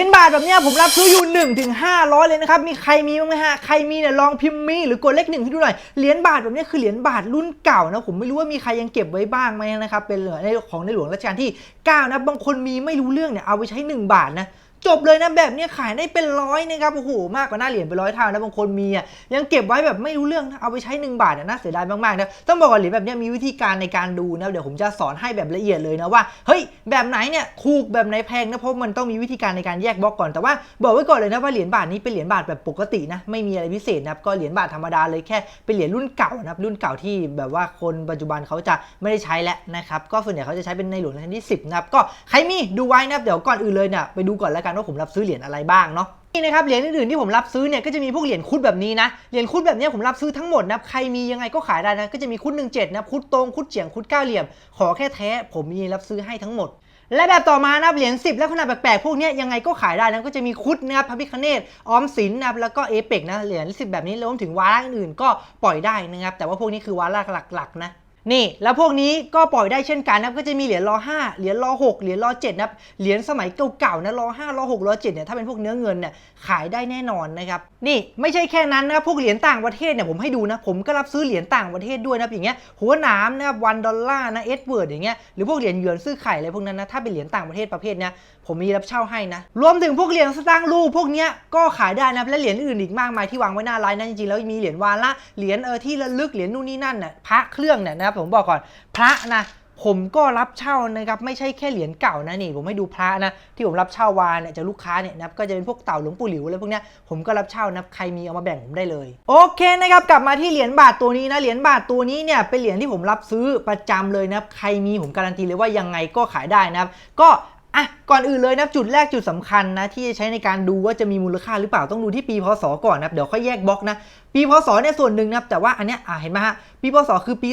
รียญบาทแบบเนี้ยผมรับซื้ออยู่1ถึงห้าร้อยเลยนะครับ มีใครมีบ้างไหมฮะ ใครมีเนี่ยลองพิมพ์มีหรือกดเลขหนึ่งให้ดูหน่อย เหรียญบาทแบบนี้คือเหรียญบาทรุ่นเก่านะ ผมไม่รู้ว่ามีใครยังเก็บไว้บ้างไหมนะครับ เป็นเหรียญในของในหลวงรัชกาลที่9นะ บางคนมีไม่รู้เรื่องเนี่ยเอาไปใช้ 1 บาทนะ จบเลยนะแบบเนี้ยขายได้เป็นร้อยนะครับโอ้โหมากกว่าหน้าเหรียญเป็นร้อยเท่านะบางคนมีอะยังเก็บไว้แบบไม่รู้เรื่องนะเอาไปใช้ 1 บาทอะน่าเสียดายมากๆนะต้องบอกว่าเหรียญแบบเนี้ยมีวิธีการในการดูนะเดี๋ยวผมจะสอนให้แบบละเอียดเลยนะว่าเฮ้ยแบบไหนเนี่ยถูกแบบไหนแพงนะเพราะมันต้องมีวิธีการในการแยกบล็อกก่อนแต่ว่าบอกไว้ก่อนเลยนะว่าเหรียญบาทนี้เป็นเหรียญบาทแบบปกตินะไม่มีอะไรพิเศษนะก็เหรียญบาทธรรมดาเลยแค่เป็นเหรียญรุ่นเก่านะครับรุ่นเก่าที่แบบว่าคนปัจจุบันเขาจะไม่ได้ใช้แล้วนะครับก็ส่วนใหญ่เขาจะใช้เป็นในหลวงรัชกาลที่ 10นะครับก็ใครมีดูไว้นะเดี๋ยวก่อนอื่นเลยเนี่ยไปดูก่อนแล้วกันว่าผมรับซื้อเหรียญอะไรบ้างเนาะนี่นะครับเหรียญอื่นๆที่ผมรับซื้อเนี่ยก็จะมีพวกเหรียญคุดแบบนี้นะเหรียญคุดแบบนี้ผมรับซื้อทั้งหมดนะใครมียังไงก็ขายได้นะก็จะมีคุด17นะครับคุดตรงคุดเฉียงคุดเก้าเหลี่ยม ขอแค่แท้ ผมมีรับซื้อให้ทั้งหมด และแบบต่อมานะเหรียญ10 และขนาดแปลกๆพวกนี้ยยังไงก็ขายได้นะก็จะมีคุดนะครับพระพิคเนตออมสินนะครับแล้วก็เอเปกนะเหรียญ10 แบบนี้รวมถึงวาระอื่นๆก็ปล่อยได้นะครับแต่ว่าพวกนี้คือวาระหลักๆนะ นี่แล้วพวกนี้ก็ปล่อยได้เช่นกันนะก็จะมีเหรียญรอ5เหรียญรอ6เหรียญรอ7นะครับเหรียญสมัยเก่าๆนะรอ5รอ6รอ7เนี่ยถ้าเป็นพวกเนื้อเงินเนี่ยขายได้แน่นอนนะครับนี่ไม่ใช่แค่นั้นนะครับพวกเหรียญต่างประเทศเนี่ยผมให้ดูนะผมก็รับซื้อเหรียญต่างประเทศด้วยนะอย่างเงี้ยหัวหนามนะครับวันดอลลาร์นะเอ็ดเวิร์ดอย่างเงี้ยหรือพวกเหรียญหยวนซื้อไข่อะไรพวกนั้นนะถ้าเป็นเหรียญต่างประเทศประเภทเนี้ยผมมีรับเช่าให้นะรวมถึงพวกเหรียญสตางค์รูปพวกเนี้ยก็ขายได้นะและเหรียญอื่นอีกมากมายที่วางไว้หน้าไลน์นะจริงๆแล้วมีเหรียญวาระเหรียญเออที่ระลึกเหรียญนู่นนี่นั่นน่ะพระเครื่องเนี่ยนะครับผมบอกก่อนพระนะผมก็รับเช่านะครับไม่ใช่แค่เหรียญเก่านะนี่ผมให้ดูพระนะที่ผมรับเช่าวาเนี่ยจะลูกค้าเนี่ยนับก็จะเป็นพวกเต่าหลวงปู่หลิวอะไรพวกเนี้ยผมก็รับเช่านะใครมีเอามาแบ่งผมได้เลย โอเคนะครับกลับมาที่เหรียญบาทตัวนี้นะเหรียญบาทตัวนี้เนี่ยเป็นเหรียญที่ผมรับซื้อประจำเลยนับใครมีผมการันตีเลยว่ายังไงก็ขายได้นะครับก็ อะก่อนอื่นเลยนะจุดแรกจุดสำคัญนะที่จะใช้ในการดูว่าจะมีมูลค่าหรือเปล่าต้องดูที่ปีพศก่อนนะเดี๋ยวค่อยแยกบล็อกนะปีพศเนี่ยส่วนหนึ่งนะแต่ว่าอันเนี้ยอะเห็นไหมฮะปีพศคือปี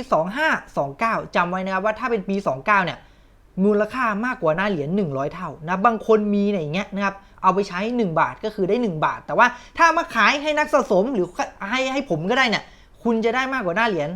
2529จำไว้นะครับว่าถ้าเป็นปี 29 เนี่ยมูลค่ามากกว่าหน้าเหรียญ100 เท่านะบางคนมีเนี่ยอย่างเงี้ยนะครับเอาไปใช้ 1 บาทก็คือได้ 1 บาท แต่ว่าถ้ามาขายให้นักสะสมหรือให้ให้ผมก็ได้เนี่ยคุณจะได้มากกว่าหน้าเหรียญ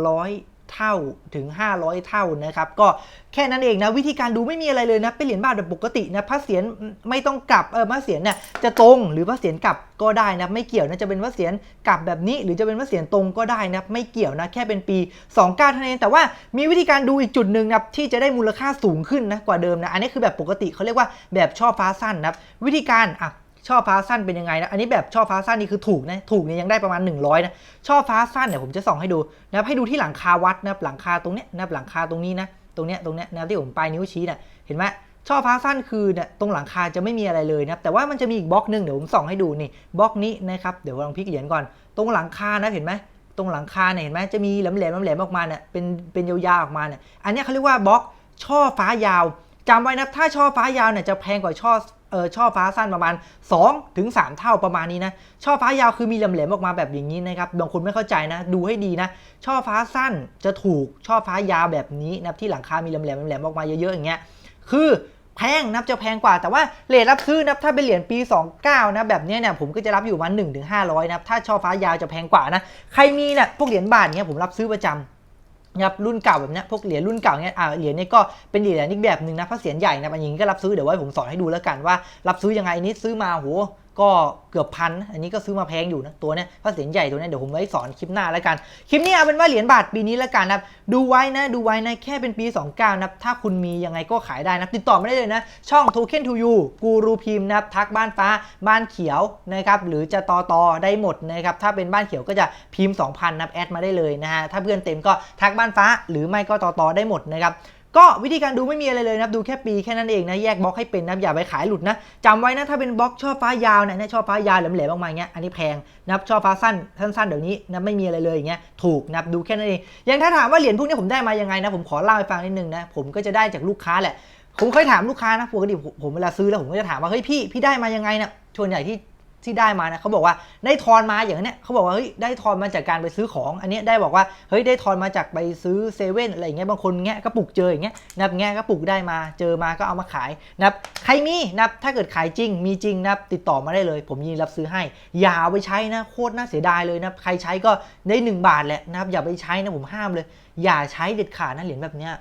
100 เท่าถึง 500 เท่านะครับ ก็แค่นั้นเองนะ วิธีการดูไม่มีอะไรเลยนะ เป็นเหรียญบาทแบบปกตินะพระเศียรไม่ต้องกลับเออพระเศียรเนี่ยจะตรงหรือพระเศียรกลับก็ได้นะ ไม่เกี่ยวนะจะเป็นพระเศียรกลับแบบนี้ หรือจะเป็นพระเศียรตรงก็ได้นะไม่เกี่ยวนะแค่เป็นปี 29เท่านั้นเองแต่ว่ามีวิธีการดูอีกจุดหนึ่งนะที่จะได้มูลค่าสูงขึ้นนะกว่าเดิมนะอันนี้คือแบบปกติเขาเรียกว่าแบบช่อฟ้าสั้นนะวิธีการอะ ช่อฟ้าสั้นเป็นยังไงนะ อันนี้แบบช่อฟ้าสั้นนี่คือถูกนะ ถูกเนี่ยยังได้ประมาณ 100นะช่อฟ้าสั้นเนี่ยผมจะส่องให้ดูนะครับให้ดูที่หลังคาวัดนะครับหลังคาตรงเนี้ยนะครับหลังคาตรงนี้นะ ตรงเนี้ยตรงเนี้ยนะครับที่ผมปลายนิ้วชี้น่ะเห็นไหมช่อฟ้าสั้นคือเนี่ยตรงหลังคาจะไม่มีอะไรเลยนะครับแต่ว่ามันจะมีอีกบล็อกหนึ่งเดี๋ยวผมส่องให้ดูนี่บล็อกนี้นะครับเดี๋ยวลองพลิกเหรียญก่อนตรงหลังคานะเห็นไหมตรงหลังคาเนี่ยเห็นไหมจะมีแหลมแหลมๆแหลมๆออกมาเนี่ยเป็นเป็นยาวๆออกมาเนี่ยอันนี้เขาเรียกว่าบล็อกช่อฟ้ายาว จำไว้นะถ้าช่อฟ้ายาวเนี่ยจะแพงกว่าช่อเออช่อฟ้าสั้นประมาณ2ถึง3เท่าประมาณนี้นะช่อฟ้ายาวคือมีแหลมๆออกมาแบบอย่างนี้นะครับบางคนไม่เข้าใจนะ ดูให้ดีนะ ช่อฟ้าสั้นจะถูกช่อฟ้ายาวแบบนี้นะที่หลังคามีแหลมๆแหลมๆออกมาเยอะๆอย่างเงี้ยคือแพงนับจะแพงกว่าแต่ว่าเลทรับซื้อนะถ้าเป็นเหรียญปี 29 นะแบบเนี้ยเนี่ยผมก็จะรับอยู่มา1ถึง500นะครับถ้าช่อฟ้ายาวจะแพงกว่านะใครมีเนี่ยพวกเหรียญบาทเนี้ยผมรับซื้อประจำ นะครับรุ่นเก่าแบบนี้พวกเหรียญรุ่นเก่าเนี้ยอ่าเหรียญนี้ก็เป็นเหรียญอีกแบบหนึ่งนะพระเศียรใหญ่นะอันนี้ก็รับซื้อเดี๋ยวไว้ผมสอนให้ดูแล้วกันว่า รับซื้อยังไงอันนี้ซื้อมาโห ก็เกือบพัน อันนี้ก็ซื้อมาแพงอยู่นะ ตัวเนี้ยพระเศียรใหญ่ตัวเนี้ยเดี๋ยวผมไว้สอนคลิปหน้าแล้วกัน คลิปนี้เอาเป็นว่าเหรียญบาทปีนี้แล้วกันนะครับดูไว้นะดูไว้นะแค่เป็นปี 29นะครับถ้าคุณมียังไงก็ขายได้นะติดต่อไม่ได้เลยนะ ช่อง Token to You กูรูพิมพ์นะครับทักบ้านฟ้าบ้านเขียวนะครับหรือจะต่อต่อได้หมดนะครับถ้าเป็นบ้านเขียวก็จะพิมพ์ 2,000นะครับแอดมาได้เลยนะฮะถ้าเพื่อนเต็มก็ทักบ้านฟ้า หรือไม่ก็ต่อต่อได้หมดนะครับ ก็วิธีการดูไม่มีอะไรเลยนะครับดูแค่ปีแค่นั้นเองนะแยกบล็อกให้เป็นนะอย่าไปขายหลุดนะจำไว้นะถ้าเป็นบล็อกช่อฟ้ายาวเนี่ยช่อฟ้ายาวแหลมๆออกมาอย่างเงี้ยอันนี้แพงนะครับช่อฟ้าสั้นสั้นๆเดี๋ยวนี้นะไม่มีอะไรเลยอย่างเงี้ยถูกนะดูแค่นั้นเองอย่างถ้าถามว่าเหรียญพวกนี้ผมได้มายังไงนะผมขอเล่าให้ฟังนิดนึงนะผมก็จะได้จากลูกค้าแหละผมเคยถามลูกค้านะปกติผมผมเวลาซื้อแล้วผมก็จะถามว่าเฮ้ยพี่พี่ได้มายังไงนะส่วนใหญ่ที่ ที่ได้มานะเขาบอกว่าได้ทอนมาอย่างเนี้ยเขาบอกว่าเฮ้ยได้ทอนมาจากการไปซื้อของ อันนี้ได้บอกว่าเฮ้ยได้ทอนมาจากไปซื้อเซเว่นอะไรอย่างเงี้ยบางคนแงะกระปุกเจออย่างเงี้ยนับแงะกระปุกได้มาเจอมาก็เอามาขายนับใครมีนับถ้าเกิดขายจริง มีจริงนับติดต่อมาได้เลย ผมยินรับซื้อให้ อย่าไปใช้นะโคตรน่าเสียดายเลยนะใครใช้ก็ได้ 1 บาทแหละนะครับอย่าไปใช้นะผมห้ามเลย อย่าใช้เด็ดขาดนะเหรียญแบบเนี้ย